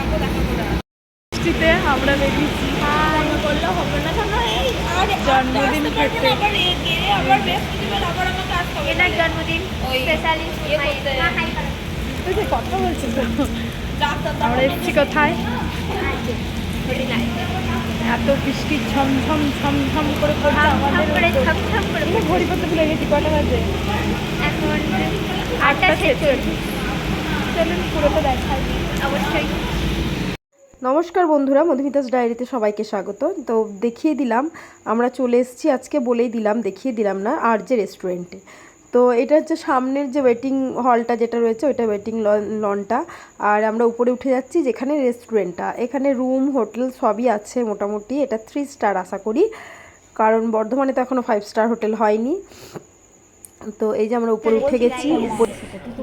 যাব দেখা করে। বৃষ্টিতে আমরা বেরিয়েছি জন্মদিন জন্মদিন ইয়ে করতে। ওই যে কথা বলছি আমরা এসেছি কোথায়? এত বৃষ্টি ঝমঝম ঝমঝম করে পড়ছে আমাদের ঘড়ি করতে ভুলে গেছি কটা বাজে? এখন আটটা ছেচল্লিশ। চলুন পুরোটা দেখাই। অবশ্যই। নমস্কার বন্ধুরা, মধুমিতাস ডায়েরিতে সবাইকে স্বাগত। তো দেখিয়ে দিলাম, আমরা চলে এসেছি, আজকে বলেই দিলাম, দেখিয়ে দিলাম না, আর যে রেস্টুরেন্টে তো এটা হচ্ছে সামনের যে ওয়েটিং হলটা যেটা রয়েছে, ওইটা ওয়েটিং লনটা আর আমরা উপরে উঠে যাচ্ছি, যেখানে রেস্টুরেন্টটা এখানে রুম হোটেল সবই আছে মোটামুটি, এটা থ্রি স্টার আশা করি। কারণ বর্ধমানে তো এখনও ফাইভ স্টার হোটেল হয়নি। তো এই যে আমরা উপরে উঠে গেছি উপরে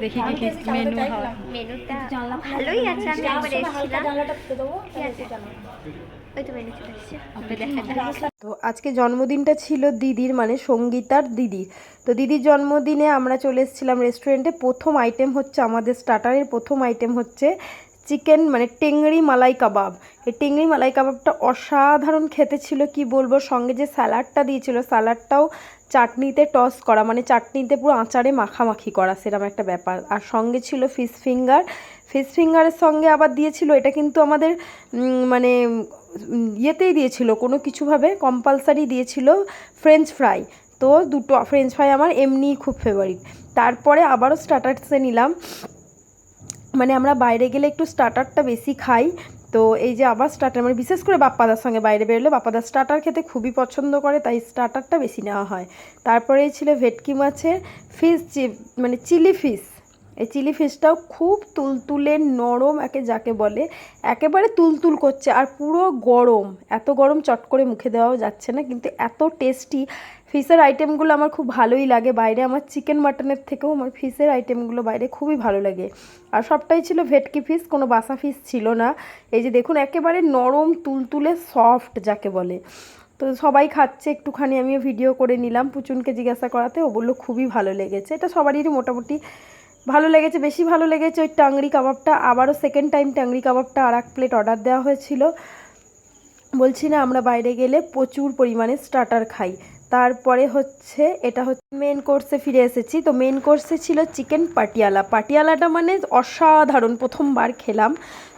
দেখি কি কি মেনু হয়। মেনুটা ভালোই আছে আমি একবার এসেছিলাম। তো আজকে জন্মদিনটা ছিল দিদির মানে সঙ্গীতার দিদির। তো দিদির জন্মদিনে আমরা চলে এসেছিলাম রেস্টুরেন্টে প্রথম আইটেম হচ্ছে আমাদের স্টার্টারের প্রথম আইটেম হচ্ছে চিকেন মানে টেংরি মালাই কাবাব। এই টেংরি মালাই কাবাবটা অসাধারণ খেতে ছিল, কি বলব? সঙ্গে যে স্যালাডটা দিয়েছিল, স্যালাডটাও চাটনিতে টস করা মানে চাটনিতে পুরো আচারে মাখামাখি করা সেরকম একটা ব্যাপার। আর সঙ্গে ছিল ফিশ ফিঙ্গার। ফিশ ফিঙ্গারের সঙ্গে আবার দিয়েছিল, এটা কিন্তু আমাদের মানে ইয়েতেই দিয়েছিল, কোনো কিছুভাবে কম্পালসারি দিয়েছিল ফ্রেঞ্চ ফ্রাই তো দুটো ফ্রেঞ্চ ফ্রাই আমার এমনিই খুব ফেভারিট তারপরে আবারও স্টার্টার্সে নিলাম। মানে আমরা বাইরে গেলে একটু স্টার্টারটা বেশি খাই। তো এই যে আবার স্টার্টার মানে বিশেষ করে বাপ্পাদার সঙ্গে বাইরে বেরোলে বাপ্পাদার স্টার্টার খেতে খুবই পছন্দ করে, তাই স্টার্টারটা বেশি নেওয়া হয়। তারপরেই ছিল ভেটকি মাছের ফিশ মানে চিলি ফিশ এই চিলি ফিশটাও খুব তুলতুলে নরম একে যাকে বলে, একেবারে তুলতুল করছে আর পুরো গরম। এত গরম চট করে মুখে দেওয়াও যাচ্ছে না, কিন্তু এত টেস্টি ফিশের আইটেমগুলো আমার খুব ভালোই লাগে। বাইরে আমার চিকেন মাটনের থেকেও আমার ফিশের আইটেমগুলো বাইরে খুবই ভালো লাগে। আর সবটাই ছিল ভেটকি ফিশ কোনো বাসা ফিশ ছিল না। এই যে দেখুন, একেবারে নরম, তুলতুলে সফট যাকে বলে। তো সবাই খাচ্ছে, একটুখানি আমিও ভিডিও করে নিলাম। পুচুনকে জিজ্ঞাসা করাতে, ও বলল, খুবই ভালো লেগেছে। এটা সবারই মোটামুটি ভালো লেগেছে, বেশি ভালো লেগেছে ওই টাংরি কাবাবটা। আবারও সেকেন্ড টাইম টাংরি কাবাবটা আর এক প্লেট অর্ডার দেওয়া হয়েছিল। বলছি না, আমরা বাইরে গেলে প্রচুর পরিমাণে স্টার্টার খাই। তারপরে হচ্ছে, এটা হচ্ছে মেন কোর্সে ফিরে এসেছি। তো মেন কোর্সে ছিল চিকেন পাটিয়ালা। পাটিয়ালাটা মানে অসাধারণ, প্রথমবার খেলাম।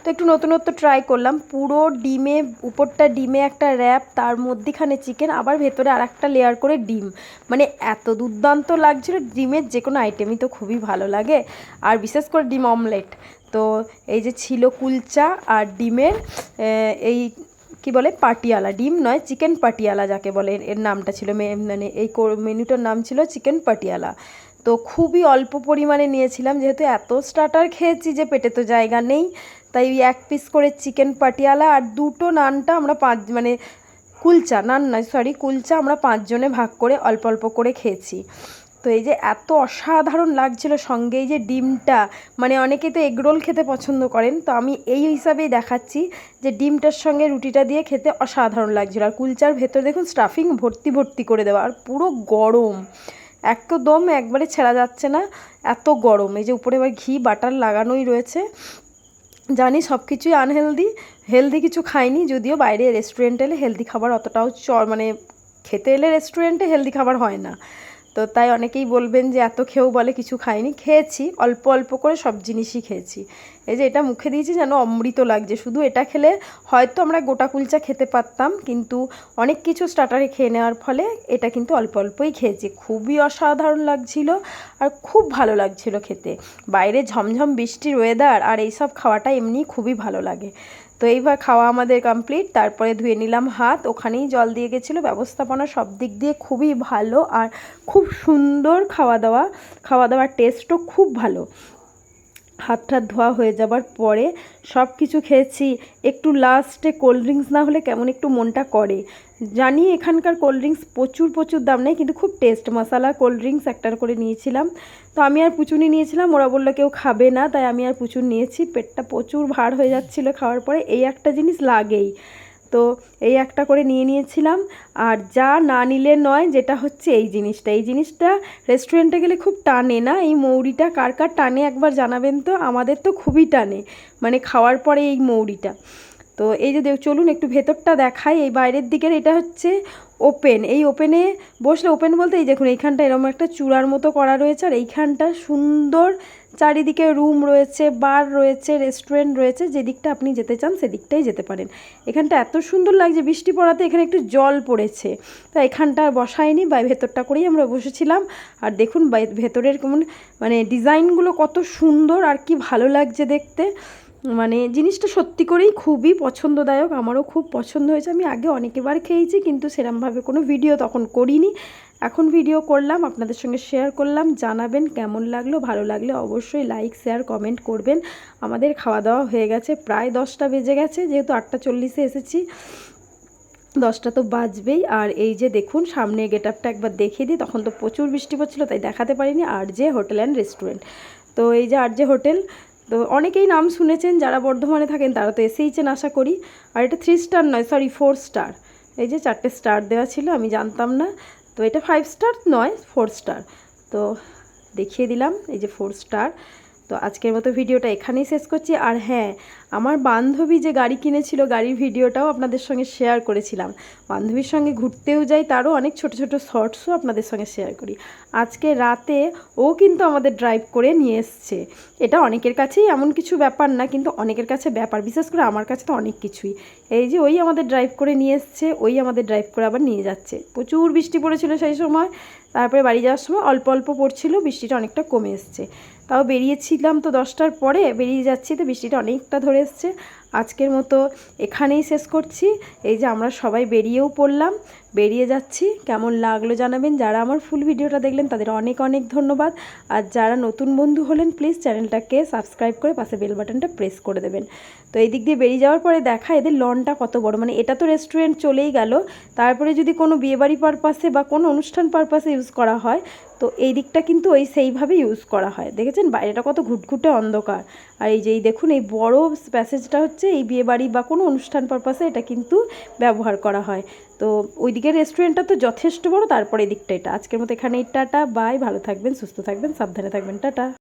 তো একটু নতুনত্ব ট্রাই করলাম। পুরো ডিমে, উপরটা ডিমে একটা র্যাপ তার মধ্যেখানে চিকেন আবার ভেতরে আর একটা লেয়ার করে ডিম। মানে এত দুর্দান্ত লাগছিল ডিমের যে কোনো আইটেমই তো খুবই ভালো লাগে। আর বিশেষ করে ডিম অমলেট তো এই যে ছিল কুলচা আর ডিমের এই কি বলে, পাটিয়ালা। ডিম নয় চিকেন পাটিয়ালা যাকে বলে। এর- নামটা ছিল মানে এই মেনুটার নাম ছিল চিকেন পাটিয়ালা। তো খুবই অল্প পরিমাণে নিয়েছিলাম, যেহেতু এত স্টার্টার খেয়েছি যে পেটে তো জায়গা নেই। তাই এক পিস করে চিকেন পাটিয়ালা আর দুটো নানটা আমরা পাঁচ মানে কুলচা, নান নয় সরি কুলচা আমরা পাঁচজনে ভাগ করে অল্প অল্প করে খেয়েছি। তো এই যে এত অসাধারণ লাগছিল সঙ্গে এই যে ডিমটা মানে অনেকে তো এগরোল খেতে পছন্দ করেন, তো আমি এই হিসাবেই দেখাচ্ছি যে ডিমটার সঙ্গে রুটিটা দিয়ে খেতে অসাধারণ লাগছিল। আর কুলচার ভেতর দেখুন স্টাফিং ভর্তি ভর্তি করে দেওয়া, আর পুরো গরম। একদম একবারে ছেঁড়া যাচ্ছে না, এত গরম। এই যে উপরে এবার ঘি, বাটার লাগানোই রয়েছে। জানি সব কিছুই আনহেলদি হেলদি কিছু খাইনি, যদিও বাইরে রেস্টুরেন্টে এলে হেলদি খাবার অতটাও চ মানে খেতে এলে রেস্টুরেন্টে হেলদি খাবার হয় না। তো তাই অনেকেই বলবেন যে এত খেয়েও বলে কিছু খাইনি। খেয়েছি, অল্প অল্প করে সব জিনিসই খেয়েছি। এই যে এটা মুখে দিয়েছি যেন অমৃত লাগছে। শুধু এটা খেলে হয়তো আমরা গোটা কুলচা খেতে পারতাম, কিন্তু অনেক কিছু স্টার্টারে খেয়ে নেওয়ার ফলে এটা কিন্তু অল্প অল্পই খেয়েছি। খুবই অসাধারণ লাগছিল আর খুব ভালো লাগছিল খেতে। বাইরে ঝমঝম বৃষ্টির ওয়েদার আর এইসব খাওয়াটা এমনি খুবই ভালো লাগে। তো এইবার খাওয়া আমাদের কমপ্লিট তারপরে ধুয়ে নিলাম হাত, ওখানেই জল দিয়ে গেছিল, ব্যবস্থাপনা সব দিক দিয়ে খুবই ভালো আর খুব সুন্দর খাওয়া দাওয়া, খাওয়া দাওয়ার টেস্টও খুব ভালো। হাত টাত ধোয়া হয়ে যাবার পরে সব কিছু খেয়েছি, একটু লাস্টে কোল্ড ড্রিঙ্কস না হলে কেমন একটু মনটা করে। জানি এখানকার কোল্ড ড্রিঙ্কস প্রচুর প্রচুর দাম নেই, কিন্তু খুব টেস্ট মশালা কোল্ড ড্রিঙ্কস একটার করে নিয়েছিলাম। তো আমি আর পুচুনি নিয়েছিলাম, ওরা বলল কেউ খাবে না, তাই আমি আর পুচুর নিয়েছি। পেটটা প্রচুর ভার হয়ে যাচ্ছিল খাওয়ার পরে, এই একটা জিনিস লাগেই। তো এই একটা করে নিয়ে নিয়েছিলাম, আর যা না নিলে নয়, যেটা হচ্ছে এই জিনিসটা। এই জিনিসটা রেস্টুরেন্টে গেলে খুব টানে না, এই মৌরিটা কার কার টানে একবার জানাবেন তো? আমাদের তো খুবই টানে মানে খাওয়ার পরে এই মৌরিটা। তো এই যে চলুন একটু ভেতরটা দেখাই। এই বাইরের দিকের এটা হচ্ছে ওপেন এই ওপেনে বসলে ওপেন বলতে এই দেখুন, এইখানটা এরকম একটা চূড়ার মতো করা রয়েছে, আর এইখানটা সুন্দর চারিদিকে রুম রয়েছে বার রয়েছে রেস্টুরেন্ট রয়েছে যেদিকটা আপনি যেতে চান সেদিকটাই যেতে পারেন। এখানটা এত সুন্দর লাগছে, বৃষ্টি পড়াতে এখানে একটু জল পড়েছে। তা এখানটা বসায়নি, বা ভেতরটা করেই আমরা বসেছিলাম। আর দেখুন ভেতরের কেমন মানে ডিজাইনগুলো কত সুন্দর, আর কি ভালো লাগছে দেখতে। মানে জিনিসটা সত্যি করেই খুবই পছন্দদায়ক, আমারও খুব পছন্দ হয়েছে। আমি আগে অনেকবার খেয়েছি, কিন্তু সেরমভাবে কোনো ভিডিও তখন করিনি। এখন ভিডিও করলাম, আপনাদের সঙ্গে শেয়ার করলাম, জানাবেন কেমন লাগল, ভালো লাগলে অবশ্যই লাইক শেয়ার কমেন্ট করবেন। আমাদের খাওয়া দাওয়া হয়ে গেছে, প্রায় দশটা বেজে গেছে, যেহেতু আটটা চল্লিশে এসেছি। দশটা তো বাজবেই, আর এই যে দেখুন, সামনে গেট আপটা একবার দেখিয়ে দিই, তখন তো প্রচুর বৃষ্টি পড়ছিল, তাই দেখাতে পারিনি, আর যে হোটেল অ্যান্ড রেস্টুরেন্ট তো এই যে আর যে হোটেল তো অনেকেই নাম শুনেছেন, যারা বর্ধমানে থাকেন তারা তো এসেইছেন আশা করি। আর এটা থ্রি স্টার নয় সরি ফোর স্টার এই যে চারটে স্টার দেওয়া ছিল, আমি জানতাম না। তো এটা ফাইভ স্টার নয় ফোর স্টার তো দেখিয়ে দিলাম, এই যে ফোর স্টার তো আজকের মতো ভিডিওটা এখানেই শেষ করছি। আর হ্যাঁ আমার বান্ধবী যে গাড়ি কিনেছিল, গাড়ির ভিডিওটাও আপনাদের সঙ্গে শেয়ার করেছিলাম। বান্ধবীর সঙ্গে ঘুরতেও যাই, তারও অনেক ছোট ছোট শর্টসও আপনাদের সঙ্গে শেয়ার করি। আজকে রাতে ও কিন্তু আমাদের ড্রাইভ করে নিয়ে এসছে। এটা অনেকের কাছেই এমন কিছু ব্যাপার না, কিন্তু অনেকের কাছে ব্যাপার, বিশেষ করে আমার কাছে তো অনেক কিছুই। এই যে ওই আমাদের ড্রাইভ করে নিয়ে এসছে, ওই আমাদের ড্রাইভ করে আবার নিয়ে যাচ্ছে। প্রচুর বৃষ্টি পড়েছিল সেই সময়, তারপরে বাড়ি যাওয়ার সময় অল্প অল্প পড়ছিল, বৃষ্টিটা অনেকটা কমে এসছে। তাও বেরিয়েছিলাম তো দশটার পরে, বেরিয়ে যাচ্ছি তো বৃষ্টিটা অনেকটা ধরে এসছে। আজকের মতো এখানেই শেষ করছি। এই যে আমরা সবাই বেরিয়েও পড়লাম, বেরিয়ে যাচ্ছি। কেমন লাগল জানাবেন। যারা আমার ফুল ভিডিওটা দেখলেন, তাদের অনেক অনেক ধন্যবাদ। আর যারা নতুন বন্ধু হলেন প্লিজ চ্যানেলটাকে সাবস্ক্রাইব করে পাশে বেল বাটনটা প্রেস করে দেবেন। তো এই দিক দিয়ে বেরিয়ে যাওয়ার পরে দেখা, এদের লনটা কত বড়। মানে এটা তো রেস্টুরেন্ট চলেই গেল। তারপরে যদি কোনো বিয়েবাড়ি পারপাসে বা কোনো অনুষ্ঠান পারপাসে ইউজ করা হয় তো এই দিকটা কিন্তু ওই সেইভাবে ইউজ করা হয়। দেখেছেন? বাইরেটা কত ঘুটঘুটে অন্ধকার। আর এই যে, এই দেখুন, এই বড় প্যাসেজটা হচ্ছে এই বিয়েবাড়ি বা কোনো অনুষ্ঠান পারপাসে এটা কিন্তু ব্যবহার করা হয়। তো ওই দিকের রেস্টুরেন্টটা তো যথেষ্ট বড়, তারপরে এই দিকটা এটা। আজকের মতো এখানেই টাটা বাই ভালো থাকবেন, সুস্থ থাকবেন, সাবধানে থাকবেন। টাটা।